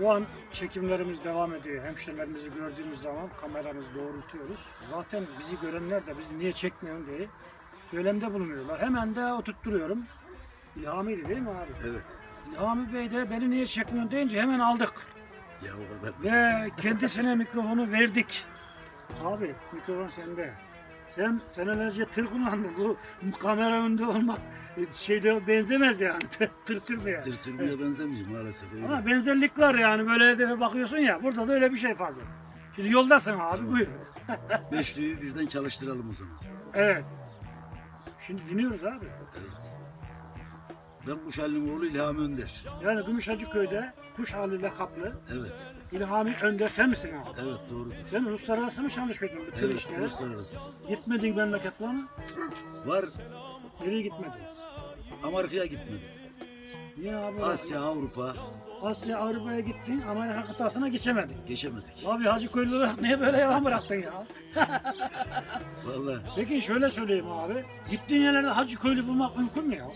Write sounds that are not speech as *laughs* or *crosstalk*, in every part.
Şu an çekimlerimiz devam ediyor. Hemşerilerimizi gördüğümüz zaman kameramızı doğrultuyoruz. Zaten bizi görenler de bizi niye çekmiyorsun diye söylemde bulunuyorlar. Hemen de oturtturuyorum. İlhami'ydi değil mi abi? Evet. İlhami Bey de beni niye çekmiyorsun deyince hemen aldık. Ya o kadar. Ve kendisine mikrofonu verdik. Abi mikrofon sende. Sen senelerce tır kullandın. Bu, kamera önünde olmak e, şeyde benzemez yani. tır sürmeye. Tır sürmeye benzemiyor maalesef. Öyle. Ama benzerlik var yani böyle de bakıyorsun ya burada da öyle bir şey fazla. Şimdi yoldasın abi buyur. Beşliği birden çalıştıralım o zaman. Evet. Şimdi dinliyoruz abi. Evet. Ben Kuşali'nin oğlu İlham Önder. Yani Gümüşhacıköy'de kuş hali lakaplı Evet. İlhami Önder sen misin abi? Evet doğrudur. Sen uluslararası mı çalışıyordun tır Evet işleri? uluslararası. Gitmedin memleketlerine? Var Nereye gitmedin? Amerika'ya gitmedim. Niye abi? Asya, Avrupa Asya Avrupa'ya gittin Amerika kıtasına geçemedin. geçemedik. Abi Hacı Köylü olarak niye böyle yalan bıraktın ya? *laughs* Vallahi Peki şöyle söyleyeyim abi. Gittiğin yerlerde Hacı Köylü bulmak mümkün mü ya?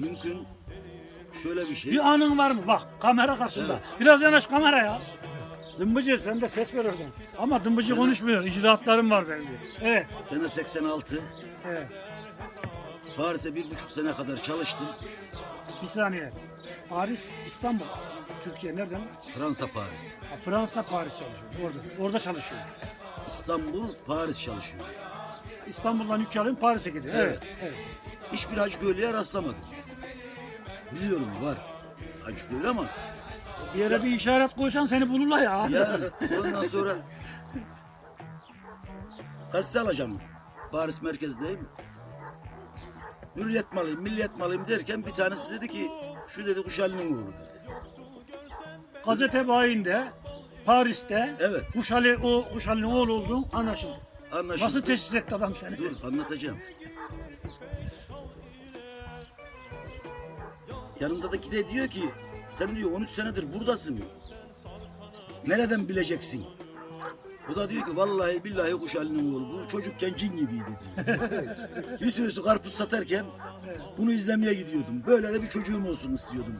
Mümkün şöyle bir şey. Bir anın var mı? Bak kamera karşısında. Evet. Biraz yanaş kameraya. Dımbıcı sen de ses ver oradan. Ama dımbıcı Sana- konuşmuyor. İcraatlarım var benim. Evet. Sene 86. Evet. Paris'e bir buçuk sene kadar çalıştım. Bir saniye. Paris, İstanbul. Türkiye nereden? Fransa, Paris. Ha, Fransa, Paris çalışıyor. Orada. Orada çalışıyor. İstanbul, Paris çalışıyor. İstanbul'dan yük alayım Paris'e gidiyor. Evet. Evet. evet. Hiçbir Hacı Köylü'ye rastlamadım. Biliyorum var Hacı Köylü ama Bir yere bir işaret koysan seni bulurlar ya. yani ondan sonra gazete alacağım. Paris merkezdeyim. Hürriyet malıyım, milliyet malıyım derken bir tanesi dedi ki şu dedi Kuşali'nin oğlu dedi. Gazete bayinde Paris'te Evet. Kuşali o Kuşali'nin oğlu olduğun anlaşıldı. Anlaşıldı. Nasıl teşhis etti adam seni? Dur anlatacağım. Yanındaki de diyor ki sen diyor 13 senedir buradasın. Nereden bileceksin? O da diyor ki vallahi billahi Kuşali'nin oğlu bu çocukken cin gibiydi diyor. *laughs* bir sürüsü karpuz satarken bunu izlemeye gidiyordum. Böyle de bir çocuğum olsun istiyordum.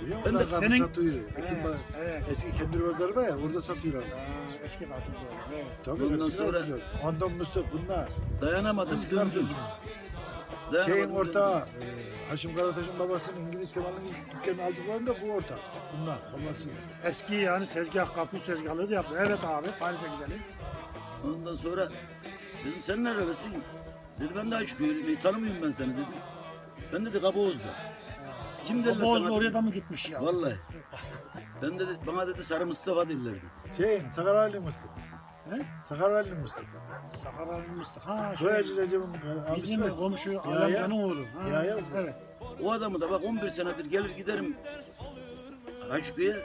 Biliyor Ben de Karpuz senin- satıyor. Ekim Evet, evet. Eski kendi pazarı var ya orada satıyorlar. Eski. Evet. Tabii Ondan hepsi sonra-. Ondan Mustafa bunlar. Dayanamadım. Dayanamadım, Şeyin ortağı e, Haşim Karataş'ın babasının İngiliz Kemal'in dükkanı aldıklarında bu ortak. Bunlar babası. Eski yani tezgah, kapuz tezgahları da yaptı. Evet abi Paris'e gidelim. Ondan sonra dedim sen nerelisin? Dedi ben de Hacı Köylü'yüm. Tanımıyorum ben seni dedim. Ben dedi Kaboğuz'da. Kim derler Boğaz sana? oraya da mı gitmiş ya? Vallahi. Ben dedi bana dedi Sarı Mustafa derler dedi. Şeyin Sakarali Mustafa. He? Sakarali Mustafa. Sakara'nın Mustafa. Ha, şey, Soyacı Recep'in abisi bizim var. komşu Ya, Alamcan'ın ya. oğlu. Ha, Ya, ya. Evet. O adamı da bak 11 senedir gelir giderim Hacıköy'e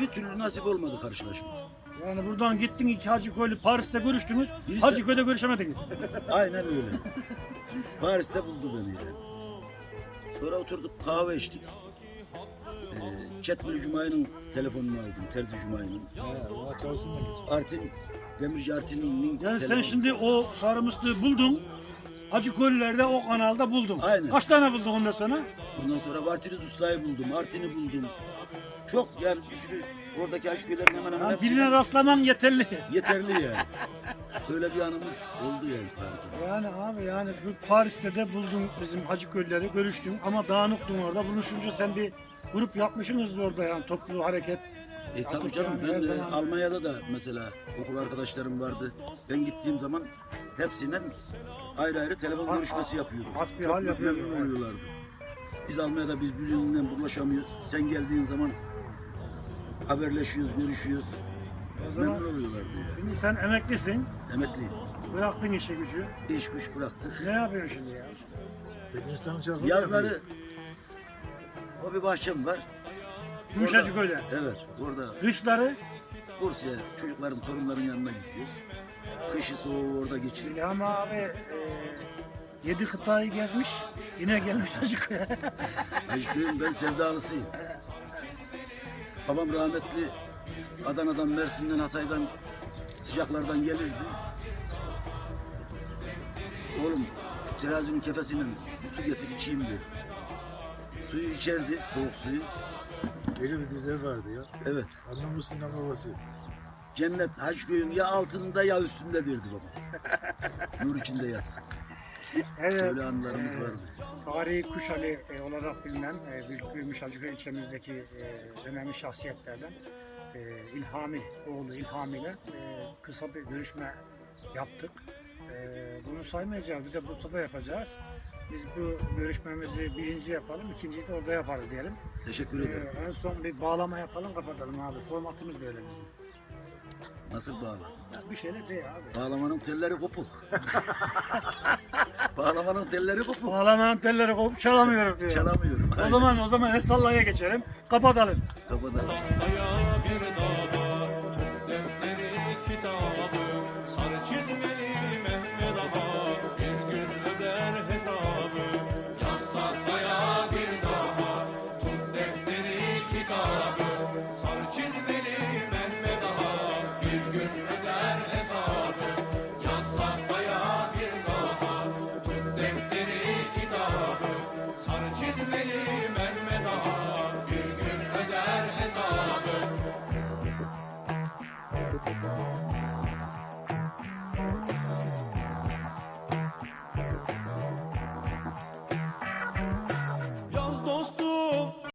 bir türlü nasip olmadı karşılaşmak. Yani buradan gittin iki Hacı Köylü Paris'te görüştünüz. Birisi- Hacı Köy'de görüşemediniz. *laughs* Aynen öyle. Paris'te buldu beni yani. Sonra oturduk kahve içtik. Ee, Çetmeli Cuma'nın telefonunu aldım. Terzi Cuma'nın. Ya, ona çalışsın da geç. Artin, Demirci Artin'in Yani sen telefonu. şimdi o sarı mıstığı buldun. Hacı Köylüler'de o kanalda buldun. Aynen. Kaç tane buldun ondan sonra? Ondan sonra Vartiniz Usta'yı buldum. Artin'i buldum. Çok yani bir sürü oradaki Hacıköy'lerin hemen hemen Yani hepsi birine rastlaman yeterli. *laughs* yeterli yani. Böyle bir anımız oldu yani Paris'te. Yani abi yani bu Paris'te de buldun bizim Hacı Köylüleri görüştün ama dağınıktın orada. Buluşunca sen bir grup yapmışsınız orada yani toplu hareket. E tabii canım yani ben e, Almanya'da da mesela okul arkadaşlarım vardı. Ben gittiğim zaman hepsinden ayrı ayrı telefon görüşmesi yapıyordum. Çok memnun evet. oluyorlardı. Biz Almanya'da biz birbirinden bulaşamıyoruz. Sen geldiğin zaman haberleşiyoruz, görüşüyoruz. O zaman Memnun oluyorlardı yani. şimdi sen emeklisin. Emekliyim. Bıraktın işi gücü. İş güç bıraktık. Ne yapıyorsun şimdi ya? Yazları o bir bahçem var. Orada- Köy'de. Evet, orada Kışları Bursa'ya çocukların, torunların yanına gidiyoruz. Kışı soğuğu orada geçirip İlham abi e, yedi kıtayı gezmiş. Yine gelmiş Köy'e. Hacıköy'ün ben sevdalısıyım. Babam rahmetli Adana'dan, Mersin'den, Hatay'dan sıcaklardan gelirdi. Oğlum şu terazinin kefesiyle bir su getir içeyim diyor. Suyu içerdi, soğuk suyu. Öyle bir dizi vardı ya. Evet. Anlamışsın ama babası. Cennet Hacıköy'ün ya altında ya üstünde derdi baba. Nur içinde yatsın. Evet. Böyle anılarımız e, vardı. Tarihi Kuşali e, olarak bilinen e, Büyükbüyümüş Hacıköy ilçemizdeki e, önemli şahsiyetlerden e, İlhami, oğlu İlhami ile e, kısa bir görüşme yaptık. E, bunu saymayacağız, bir de Bursa'da yapacağız. Biz bu görüşmemizi birinci yapalım, ikinciyi de orada yaparız diyelim. Teşekkür E, ederim. en son bir bağlama yapalım, kapatalım abi. Formatımız böyle bizim. Nasıl bağla? Ya bir şeyler değil abi. *laughs* Bağlamanın telleri kopuk. Bağlamanın telleri kopuk. Bağlamanın telleri kopup çalamıyorum diyor. Çalamıyorum. O zaman o zaman el sallaya geçelim. Kapatalım. Kapatalım. Aya bir dağda